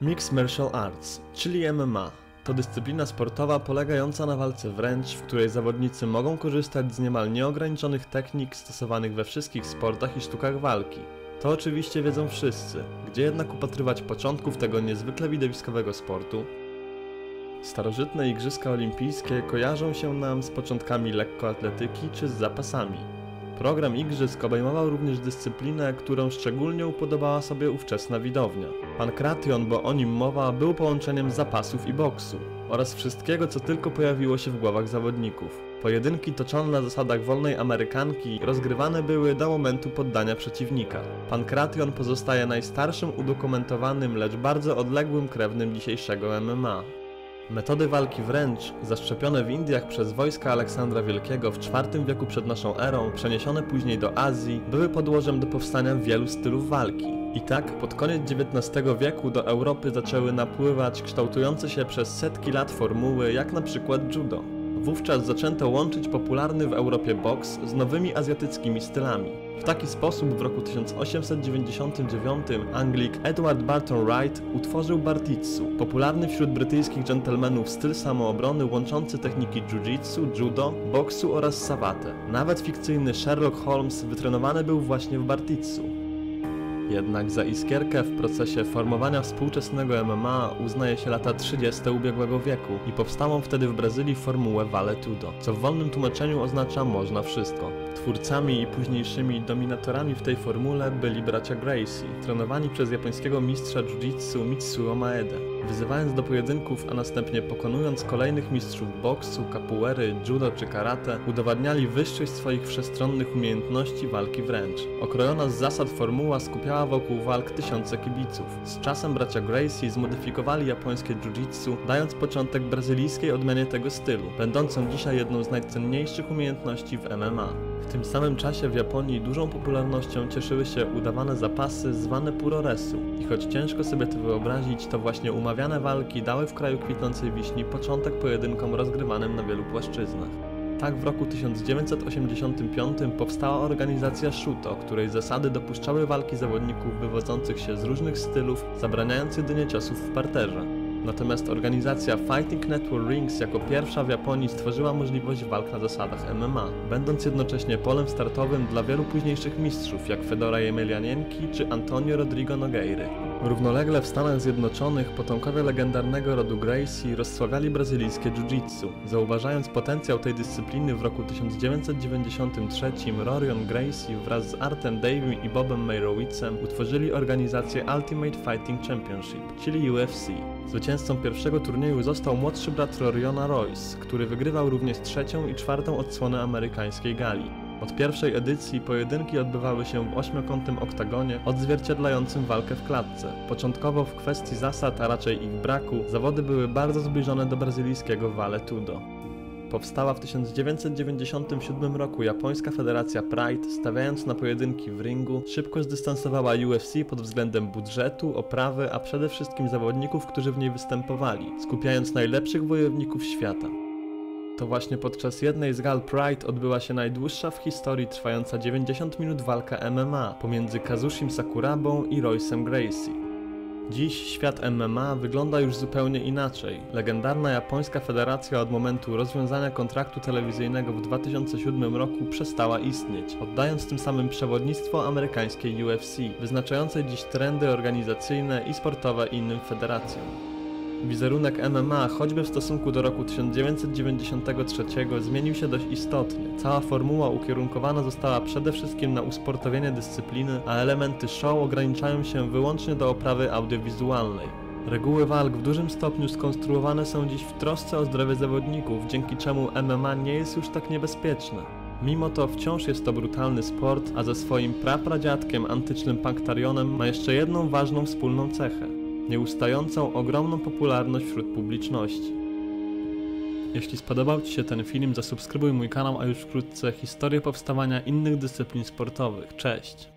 Mixed Martial Arts, czyli MMA, to dyscyplina sportowa polegająca na walce wręcz, w której zawodnicy mogą korzystać z niemal nieograniczonych technik stosowanych we wszystkich sportach i sztukach walki. To oczywiście wiedzą wszyscy, gdzie jednak upatrywać początków tego niezwykle widowiskowego sportu. Starożytne Igrzyska Olimpijskie kojarzą się nam z początkami lekkoatletyki czy z zapasami. Program igrzysk obejmował również dyscyplinę, którą szczególnie upodobała sobie ówczesna widownia. Pankration, bo o nim mowa, był połączeniem zapasów i boksu oraz wszystkiego, co tylko pojawiło się w głowach zawodników. Pojedynki toczone na zasadach wolnej Amerykanki rozgrywane były do momentu poddania przeciwnika. Pankration pozostaje najstarszym udokumentowanym, lecz bardzo odległym krewnym dzisiejszego MMA. Metody walki wręcz, zaszczepione w Indiach przez wojska Aleksandra Wielkiego w IV wieku przed naszą erą, przeniesione później do Azji, były podłożem do powstania wielu stylów walki. I tak pod koniec XIX wieku do Europy zaczęły napływać kształtujące się przez setki lat formuły, jak na przykład judo. Wówczas zaczęto łączyć popularny w Europie boks z nowymi azjatyckimi stylami. W taki sposób w roku 1899 Anglik Edward Barton Wright utworzył Bartitsu, popularny wśród brytyjskich dżentelmenów styl samoobrony łączący techniki jiu-jitsu, judo, boksu oraz sawatę. Nawet fikcyjny Sherlock Holmes wytrenowany był właśnie w Bartitsu. Jednak za iskierkę w procesie formowania współczesnego MMA uznaje się lata 30. ubiegłego wieku i powstałą wtedy w Brazylii formułę Vale Tudo, co w wolnym tłumaczeniu oznacza można wszystko. Twórcami i późniejszymi dominatorami w tej formule byli bracia Gracie, trenowani przez japońskiego mistrza jiu-jitsu Mitsuo Maeda. Wyzywając do pojedynków, a następnie pokonując kolejnych mistrzów boksu, capoeiry, judo czy karate, udowadniali wyższość swoich wszechstronnych umiejętności walki wręcz. Okrojona z zasad formuła skupiała wokół walk tysiące kibiców. Z czasem bracia Gracie zmodyfikowali japońskie jiu-jitsu, dając początek brazylijskiej odmianie tego stylu, będącą dzisiaj jedną z najcenniejszych umiejętności w MMA. W tym samym czasie w Japonii dużą popularnością cieszyły się udawane zapasy zwane puroresu. I choć ciężko sobie to wyobrazić, to właśnie umawiane walki dały w kraju kwitnącej wiśni początek pojedynkom rozgrywanym na wielu płaszczyznach. Tak w roku 1985 powstała organizacja Shuto, której zasady dopuszczały walki zawodników wywodzących się z różnych stylów, zabraniając jedynie ciosów w parterze. Natomiast organizacja Fighting Network Rings jako pierwsza w Japonii stworzyła możliwość walk na zasadach MMA, będąc jednocześnie polem startowym dla wielu późniejszych mistrzów jak Fedora Jemelianienki czy Antonio Rodrigo Nogueiry. Równolegle w Stanach Zjednoczonych potomkowie legendarnego rodu Gracie rozsławiali brazylijskie jiu-jitsu. Zauważając potencjał tej dyscypliny w roku 1993 Rorion Gracie wraz z Artem Davim i Bobem Meyrowitzem utworzyli organizację Ultimate Fighting Championship, czyli UFC. Zwycięzcą pierwszego turnieju został młodszy brat Roriona Royce, który wygrywał również trzecią i czwartą odsłonę amerykańskiej gali. Od pierwszej edycji pojedynki odbywały się w ośmiokątnym oktagonie odzwierciedlającym walkę w klatce. Początkowo w kwestii zasad, a raczej ich braku, zawody były bardzo zbliżone do brazylijskiego Vale Tudo. Powstała w 1997 roku japońska federacja Pride, stawiając na pojedynki w ringu, szybko zdystansowała UFC pod względem budżetu, oprawy, a przede wszystkim zawodników, którzy w niej występowali, skupiając najlepszych wojowników świata. To właśnie podczas jednej z gal Pride odbyła się najdłuższa w historii trwająca 90 minut walka MMA pomiędzy Kazushim Sakurabą i Royce'em Gracie. Dziś świat MMA wygląda już zupełnie inaczej. Legendarna japońska federacja od momentu rozwiązania kontraktu telewizyjnego w 2007 roku przestała istnieć, oddając tym samym przewodnictwo amerykańskiej UFC, wyznaczającej dziś trendy organizacyjne i sportowe innym federacjom. Wizerunek MMA, choćby w stosunku do roku 1993, zmienił się dość istotnie. Cała formuła ukierunkowana została przede wszystkim na usportowienie dyscypliny, a elementy show ograniczają się wyłącznie do oprawy audiowizualnej. Reguły walk w dużym stopniu skonstruowane są dziś w trosce o zdrowie zawodników, dzięki czemu MMA nie jest już tak niebezpieczne. Mimo to wciąż jest to brutalny sport, a ze swoim prapradziadkiem antycznym Panktarionem ma jeszcze jedną ważną wspólną cechę nieustającą ogromną popularność wśród publiczności. Jeśli spodobał Ci się ten film, zasubskrybuj mój kanał, a już wkrótce historię powstawania innych dyscyplin sportowych. Cześć!